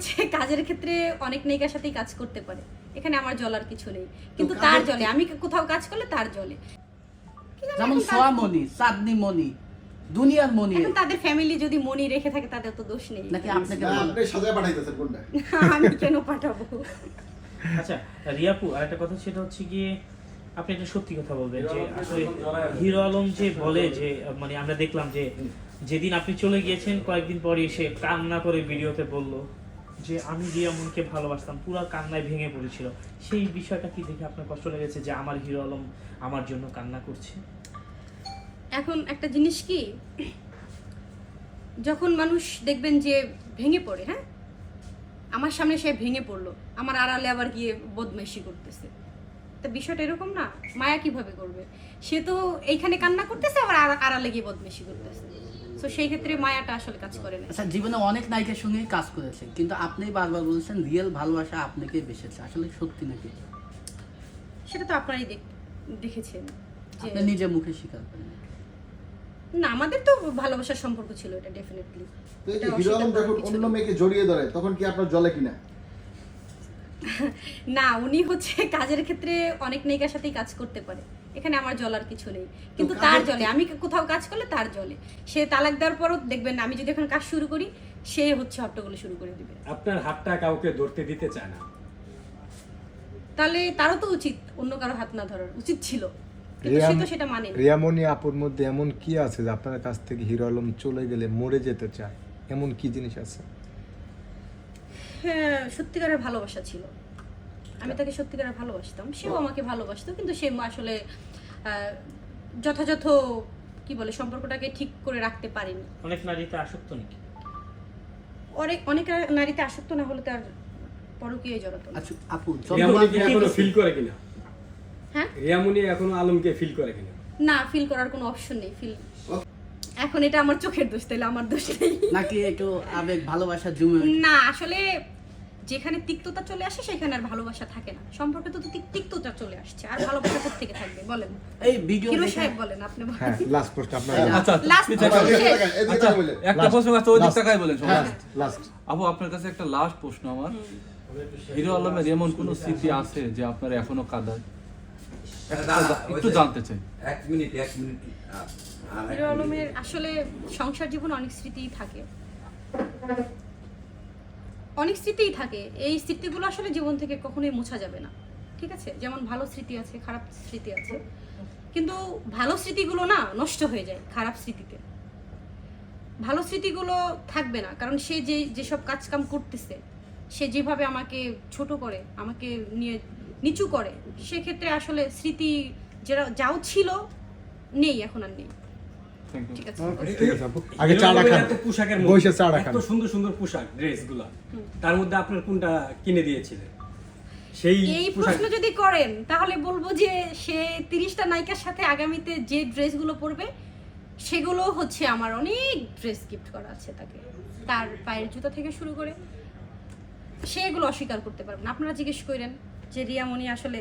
হচ্ছে কাজের ক্ষেত্রে অনেক নায়িকার সাথেই কাজ করতে পারে। এখানে আমার জ্বলার কিছু নেই। কিন্তু তার জলে আমি কোথাও কাজ করলে তার জলে। যেমন এখন তার- সোয়ামণি চাঁদনি মণি দুনিয়ার মণি। এখন তাদের ফ্যামিলি যদি মনি রেখে থাকে তাদের তো দোষ নেই। নাকি আপনাকে আপনি সাজায় পাঠাইতেছেন কোনটা? আমি কেন পাঠাবো? আচ্ছা রিয়াপু আর একটা কথা সেটা হচ্ছে গিয়ে আপনি একটা সত্যি কথা বলবেন যে আসলে হিরো আলম যে বলে যে মানে আমরা দেখলাম যে যেদিন আপনি চলে গিয়েছেন কয়েকদিন পরে এসে কান্না করে ভিডিওতে বলল। যে আমি রিয়ামনকে ভালোবাসতাম, পুরো কান্নায় ভেঙে পড়েছিল। সেই বিষয়টা কি দেখে আপনার কষ্ট লেগেছে যে আমার হিরো আলম আমার জন্য কান্না করছে? এখন একটা জিনিস কি, যখন মানুষ দেখবেন যে ভেঙে পড়ে হ্যাঁ? আমার সামনে সে ভেঙে পড়ল, আমার আড়ালে আবার গিয়ে বদমাইশি করতেছে। তা বিষয়টা এরকম না, মায়া কীভাবে করবে? সে তো এইখানে কান্না করতেছে, আবার আড়ালে গিয়ে বদমাইশি করতেছে। তো সেই ক্ষেত্রে মায়াটা আসলে কাজ করে না। আচ্ছা জীবনে অনেক নায়িকার সঙ্গেই কাজ করেছে কিন্তু আপনি বারবার বলছেন রিয়েল ভালোবাসা আপনাকে বেসেছে। আসলে সত্যি নাকি? সেটা তো আপনারাই দেখ- দেখেছেন আপনি নিজে মুখে স্বীকার করেন না আমাদের তো ভালোবাসার সম্পর্ক ছিল এটা ডেফিনেটলি হিরো আলম যখন অন্য মেয়েকে জড়িয়ে ধরে তখন কি আপনার জলে কিনা? না উনি হচ্ছে কাজের ক্ষেত্রে অনেক নায়িকার সাথেই কাজ করতে পারে। এখানে আমার জ্বলার কিছু নেই। কিন্তু তার জলে? আমি কোথাও কাজ করলে তার জলে। সে তালাক দেওয়ার পরও দেখবেন আমি যদি এখন কাজ শুরু করি সে হচ্ছে হট্টগোল শুরু করে দিবে। আপনার হাতটা কাউকে ধরতে দিতে চায় না? তাহলে তারও তো উচিত অন্য কারও হাত না ধরার। উচিত ছিল। কিন্তু সে সেটা মানে রিয়ামণি আপুর মধ্যে এমন কি আছে যে আপনার কাছ থেকে হিরো আলম চলে গেলে মরে যেতে চায়? এমন কি জিনিস আছে? হ্যাঁ সত্যিকারের ভালোবাসা ছিল। আমি তাকে সত্যিকারের ভালোবাসতাম। সেও আমাকে ভালোবাসতো কিন্তু সে আসলে যথাযথ কি বলে সম্পর্কটাকে ঠিক করে রাখতে পারেনি। অনেক নারীতে আসক্ত নাকি? অনেক অনেক নারীতে আসক্ত না হলে তার পরকীয় জড়াতো। আচ্ছা আপু এখনও ফিল করে কিনা? হ্যাঁ? রিয়ামণি এখনও আলমকে ফিল করে কিনা? না ফিল করার কোনো অপশন নেই ফিল এখন এটা আমার চোখের দোষ তাইলে আমার দোষ নেই। নাকি একটু আবেগ ভালোবাসা জমে না আসলে যেখানে তিক্ততা চলে আসে সেখানে আর ভালোবাসা থাকে না। সম্পর্কে তো তিক- তিক্ততা চলে আসছে আর ভালোবাসা থেকে থাকবে? বলেন। এই ভিডিও হিরো সাহেব বলেন আপনি হ্যাঁ লাস্ট প্রশ্ন আপনার আচ্ছা লাস্ট আচ্ছা, তাকান বললেন। একটা প্রশ্ন আছে ওই দিক. তাকাই বলেন সবাই। হ্যাঁ লাস্ট আপু আপনার কাছে একটা লাস্ট প্রশ্ন আমার। হিরো আলমের এমন কোন স্মৃতি আছে যে আপনার এখনও কাঁদায়? একটু জানতে চাই। এক মিনিট এক মিনিট। হিরো আলমের আসলে সংসার জীবনে অনেক স্মৃতিই থাকে। অনেক স্মৃতিই থাকে। এই স্মৃতিগুলো আসলে জীবন থেকে কখনোই মোছা যাবে না। ঠিক আছে? যেমন ভালো স্মৃতি আছে, খারাপ স্মৃতি আছে। কিন্তু ভালো স্মৃতিগুলো না নষ্ট হয়ে যায় খারাপ স্মৃতিতে। ভালো স্মৃতিগুলো থাকবে না, কারণ সে যে, যেসব কাজ কাম করতেছে, সে যেভাবে আমাকে ছোট করে, আমাকে নিয়ে নিচু করে, সেক্ষেত্রে আসলে স্মৃতি যেটা, যাও ছিল, নেই, এখন আর নেই। আগে চাটা খান। পোশাকের বসে চাটা খান। এত সুন্দর সুন্দর পোশাক ড্রেসগুলা তার মধ্যে আপনার কোনটা কিনে দিয়েছিলেন সেই এই প্রশ্ন যদি করেন তাহলে বলব যে সে তিরিশটা নায়িকার সাথে আগামীতে যে ড্রেসগুলো পরবে সেগুলো হচ্ছে আমার অনেক ড্রেস গিফট করা আছে তাকে। তার পায়ের জুতা থেকে শুরু করে। সে এগুলো অস্বীকার করতে পারবে না। আপনারা জিজ্ঞেস করেন যে রিয়ামণি আসলে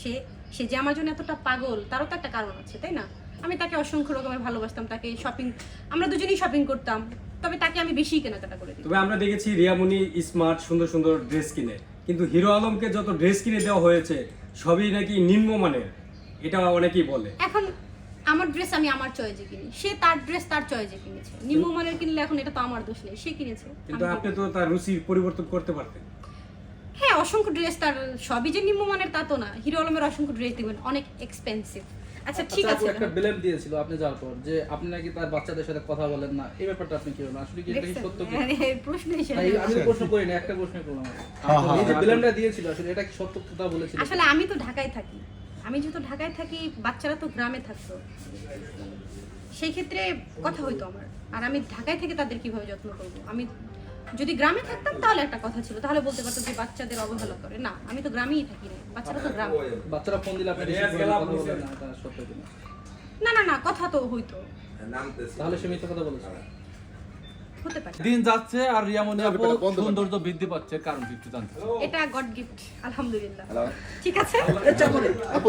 সে সে যে আমার জন্য এতটা পাগল তারও তো একটা কারণ আছে তাই না? আমি তাকে অসংখ্য রকমের ভালোবাসতাম তাকে শপিং আমরা দুজনেই শপিং করতাম তবে তাকে আমি বেশি কেনাকাটা করে দিই তবে আমরা দেখেছি রিয়ামণি স্মার্ট সুন্দর সুন্দর ড্রেস কিনে। কিন্তু হিরো আলমকে যত ড্রেস কিনে দেওয়া হয়েছে সবই নাকি নিম্নমানের এটা অনেকেই বলে। এখন আমার ড্রেস আমি আমার চয়েজে কিনি। সে তার ড্রেস তার চয়েজে কিনেছে। নিম্নমানের কিনলে এখন এটা তো আমার দোষ নেই সে কিনেছে। কিন্তু আপনি তো তার রুচি পরিবর্তন করতে পারতেন। হ্যাঁ অসংখ্য ড্রেস তার সবই যে নিম্নমানের তা তো না। হিরো আলমের অসংখ্য ড্রেস দিবেন অনেক এক্সপেন্সিভ আচ্ছা ঠিক আচ্ছা, আছে। একটা ব্লেম দিয়েছিল আপনি যাওয়ার পর যে আপনি নাকি তার বাচ্চাদের সাথে কথা বলেন না এই ব্যাপারটা আপনি কি বলেন আসলে কি এটা কি সত্য কি? প্রশ্ন এসে আমি প্রশ্ন করি না একটা প্রশ্ন করলাম। হ্যাঁ, হ্যাঁ, এই যে ব্লেমটা দিয়েছিল আসলে এটা কি সত্য কথা বলেছিল? আসলে আমি তো ঢাকায় থাকি। আমি যেহেতু ঢাকায় থাকি বাচ্চারা তো গ্রামে থাকতো। সেই ক্ষেত্রে কথা হইতো আমার। আর আমি ঢাকায় থেকে তাদের কীভাবে যত্ন করব? আমি যদি গ্রামে থাকতাম তাহলে একটা কথা ছিল তাহলে বলতে পারতাম যে বাচ্চাদের অবহেলা করে। না আমি তো গ্রামেই থাকি না বাচ্চারা তো গ্রামে। বাচ্চারা ফোন দিলে আপনি রিসিভ করেন কথা বলেন না এটা সত্য কিনা? না না না কথা তো হইতো। তাহলে সে মিথ্যা কথা বলেছে। হতে পারে। দিন যাচ্ছে আর রিয়ামনি আপু। সৌন্দর্য বৃদ্ধি পাচ্ছে কারণ কি জানতে এটা গড গিফট আলহামদুলিল্লাহ। ঠিক আছে? আপু।